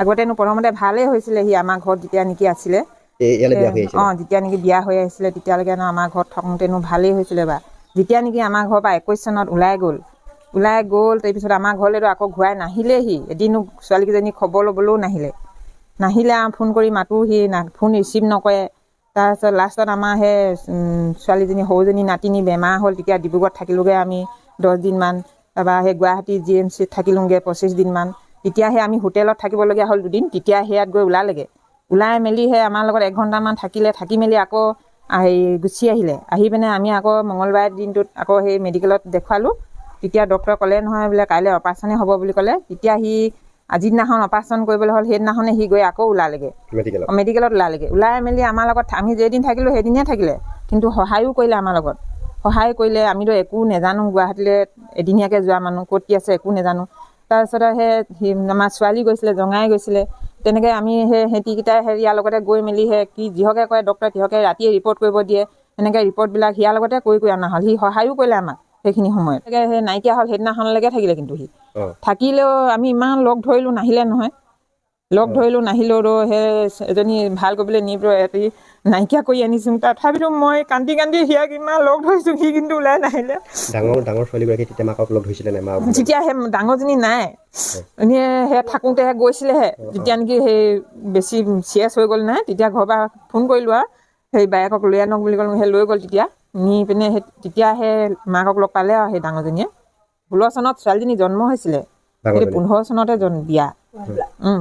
আগতেনো প্ৰথমতে ভালেই হৈছিলে সি আমাৰ ঘৰত যেতিয়া নেকি আছিলে। অঁ যেতিয়া নেকি বিয়া হৈ আহিছিলে তেতিয়ালৈকে ন আমাৰ ঘৰত থাকোঁতেনো ভালেই হৈছিলে বা। যেতিয়া নেকি আমাৰ ঘৰৰ পৰা একৈছ চনত ওলাই গ'ল। ওলাই গ'ল তাৰপিছত আমাৰ ঘৰলৈতো আকৌ ঘূৰাই নাহিলেহি এদিনো ছোৱালীকেইজনী খবৰ ল'বলৈও নাহিলে। নাহিলে আৰু ফোন কৰি মাতো সি না ফোন ৰিচিভ নকৰে। তাৰপিছত লাষ্টত আমাৰ সেই ছোৱালীজনী সৰুজনী নাতিনী বেমাৰ হ'ল তেতিয়া ডিব্ৰুগড়ত থাকিলোগৈ আমি দহ দিনমান তাৰপৰা সেই গুৱাহাটী জি এম চিত থাকিলোঁগৈ পঁচিছ দিনমান। তেতিয়াহে আমি হোটেলত থাকিবলগীয়া হ'ল দুদিন তেতিয়া সেয়াত গৈ ওলালেগৈ। ওলাই মেলি সেই আমাৰ লগত এঘণ্টামান থাকিলে থাকি মেলি আকৌ আহ, হেৰি গুচি আহিলে। আহি পিনে আমি আকৌ মঙলবাৰ দিনটোত আকৌ সেই মেডিকেলত দেখুৱালোঁ। তেতিয়া ডক্টৰে ক'লে নহয় বোলে কাইলৈ অপাৰেশ্যনেই হ'ব বুলি ক'লে। তেতিয়া সি আজিৰ দিনাখন অপাৰেশ্যন কৰিবলৈ হ'ল সেইদিনাখনে সি গৈ আকৌ ওলালেগৈ। মেডিকেলত মেডিকেলত ওলালেগৈ। ওলাই মেলি আমাৰ লগত আমি যেইদিন থাকিলোঁ সেইদিনে থাকিলে। কিন্তু সহায়ো কৰিলে আমাৰ লগত। সহায় কৰিলে আমিতো একো নেজানো গুৱাহাটীলৈ এদিনীয়াকৈ যোৱা মানুহ ক'ত কি আছে একো নেজানো। তাৰপিছতে সেই সি আমাৰ ছোৱালী গৈছিলে জঙাই গৈছিলে তেনেকৈ আমি সেই সিহঁতিকেইটাই সেই ইয়াৰ লগতে গৈ মেলি সেই কি যিহকে কয় ডক্টৰে তিহকে ৰাতিয়ে ৰিপৰ্ট কৰিব দিয়ে এনেকৈ ৰিপৰ্টবিলাক সিয়াৰ লগতে কৰি কৰি অনা হ'ল সি সহায়ো কৰিলে আমাক সেইখিনি সময়ত। সেই নাইকিয়া হ'ল সেইদিনাখনলৈকে থাকিলে কিন্তু সি। থাকিলেও আমি ইমান লগ ধৰিলোঁ নাহিলে নহয়। লগ ধৰিলোঁ নাহিলেও সেই এজনী ভাল কৰিবলৈ নি পেলাই ৰাতি নাইকিয়া কৰি আনিছোঁ। তথাপিতো মই কান্দি কান্দি সিয়াক ইমান লগ ধৰিছোঁ সি কিন্তু ওলাই নাহিলে। ডাঙৰ ডাঙৰ ছোৱালীগৰাকী তেতিয়া মাকক লগ ধৰিছিলে নাই মা তেতিয়া সেই ডাঙৰজনী নাই এনেই সেই থাকোঁতেহে গৈছিলেহে। যেতিয়া নেকি সেই বেছি চিৰিয়াছ হৈ গ'ল নাই তেতিয়া ঘৰৰ পৰা ফোন কৰিলোঁ আৰু। সেই বায়েকক লৈ আনক বুলি ক'লোঁ সেই লৈ গ'ল তেতিয়া। নি পিনে সেই তেতিয়া সেই মাকক লগ পালে আৰু সেই ডাঙৰজনীয়ে ষোল্ল চনত ছোৱালীজনী জন্ম হৈছিলে। পোন্ধৰ চনতে জন বিয়া।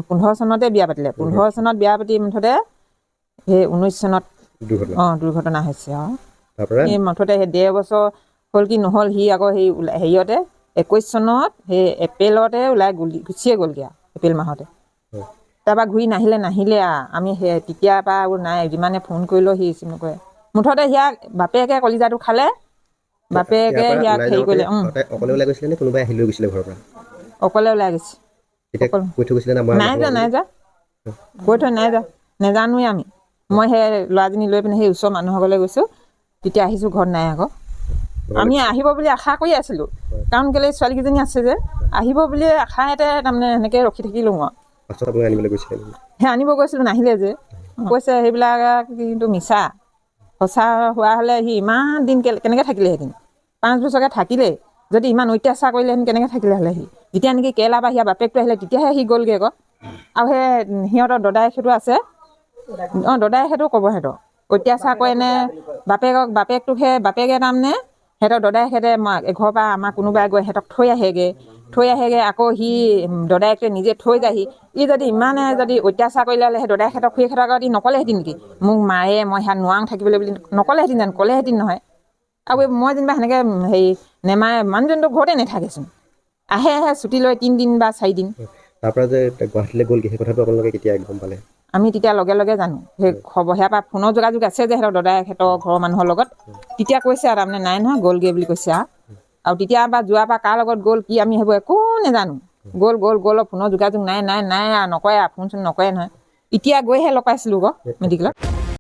পোন্ধৰ চনতে বিয়া পাতিলে। পোন্ধৰ চনত বিয়া পাতি মুঠতে সেই ঊনৈছ চনত অঁ দুৰ্ঘটনা হৈছে পৰা সেই মুঠতে সেই ডেৰ বছৰ হ'ল কি নহ'ল সি আকৌ সেই হেৰিয়তে একৈছ চনত সেই এপ্ৰিলতে ওলাই গ'লি গুচিয়ে গ'লগৈ আৰু এপ্ৰিল মাহতে। তাৰপৰা ঘূৰি নাহিলে নাহিলে আৰু আমি সেই তেতিয়াৰ পৰা আৰু নাই যিমানে ফোন কৰিলেও সি ৰিচিভ নকৰে। মুঠতে সিয়াক বাপেকে কলিজাটো খালে বাপেকে সিয়াক ওলাই হেৰি কৰিলে অকলে ওলাই গৈছিলে অকলে ওলাই গৈছে। তেতিয়া অকলে। কৈ থৈ গৈছিলে না মই নাই যোৱা নাই যোৱা। কৈ থৈ নাই যোৱা। নেজানোৱে আমি। মই সেই ল'ৰাজনী লৈ পিনে সেই ওচৰৰ মানুহৰ ঘৰলৈ গৈছোঁ। তেতিয়া আহিছোঁ ঘৰত নাই আকৌ। আমি আহিব বুলি আশা কৰি আছিলোঁ। কাৰণ কেলৈ ছোৱালীকেইজনী আছে যে। আহিব বুলি আশাতে তাৰমানে সেনেকৈ ৰখি থাকিলোঁ নেকি? সেই আনিব গৈছিলোঁ নাহিলে যে। কৈছে সেইবিলাক কিন্তু মিছা। সঁচা হোৱা হ'লে সি ইমান দিন কেনেকৈ থাকিলেহেঁতেন? পাঁচ বছৰকৈ থাকিলেই। যদি ইমান অত্যাচাৰ কৰিলেহেঁতেন কেনেকৈ থাকিলে হ'লে সি যেতিয়া নেকি কেৰেলাৰ পৰা সিয়া বাপেকটো আহিলে তেতিয়াহে সি গ'লগৈ আকৌ। আৰু সেই সিহঁতৰ দদাই সেইটো আছে। অঁ দদাই সেইটো ক'ব সিহঁতৰ। অত্যাচাৰ কৰেনে বাপেকক বাপেকটোক সেই বাপেকে তাৰমানে সিহঁতৰ দদাই সিহঁতে মা- ঘৰৰ পৰা আমাৰ কোনোবাই গৈ সিহঁতক থৈ আহেগৈ। থৈ আহেগৈ আকৌ সি দদায়েকে নিজে থৈ যায়হি। ই যদি ইমানে যদি অত্যাচাৰ কৰিলে হ'লে সেই দদাই সিহঁতক খুৰী সিহঁতক আগত ই নক'লেহেঁতেন নেকি? মোক মাৰে মই সেয়া নোৱাৰোঁ থাকিবলৈ বুলি নক'লেহেঁতেন জানো ক'লেহেঁতেন নহয়। আৰু মই যেনিবা সেনেকৈ হেৰি নেমাৰে মানুহজনটো ঘৰতে নাথাকেচোন। আহে আহে ছুটি লৈ তিনিদিন বা চাৰিদিন। তাৰ পৰা যে গুৱাহাটীলৈ গ'লগৈ সেই কথাটো আপোনালোকে কেতিয়া গম পালে? আমি তেতিয়া লগে লগে জানো। সেই খবৰ সেয়াৰ পৰা ফোনৰ যোগাযোগ আছে যে সিহঁতৰ দদাই সিহঁতৰ ঘৰৰ মানুহৰ লগত। তেতিয়া কৈছে আৰু তাৰমানে নাই নহয় গ'লগৈ বুলি কৈছে আৰু আৰু তেতিয়া বা যোৱাৰ পৰা কাৰ লগত গ'ল কি আমি সেইবোৰ একো নেজানো। গ'ল গ'ল গ'ল ফোনৰ যোগাযোগ নাই নাই নাই আৰু নকৰে আৰু ফোন চোন নকৰে নহয়। এতিয়া গৈহে লগ পাইছিলোঁ আকৌ মেডিকেলত।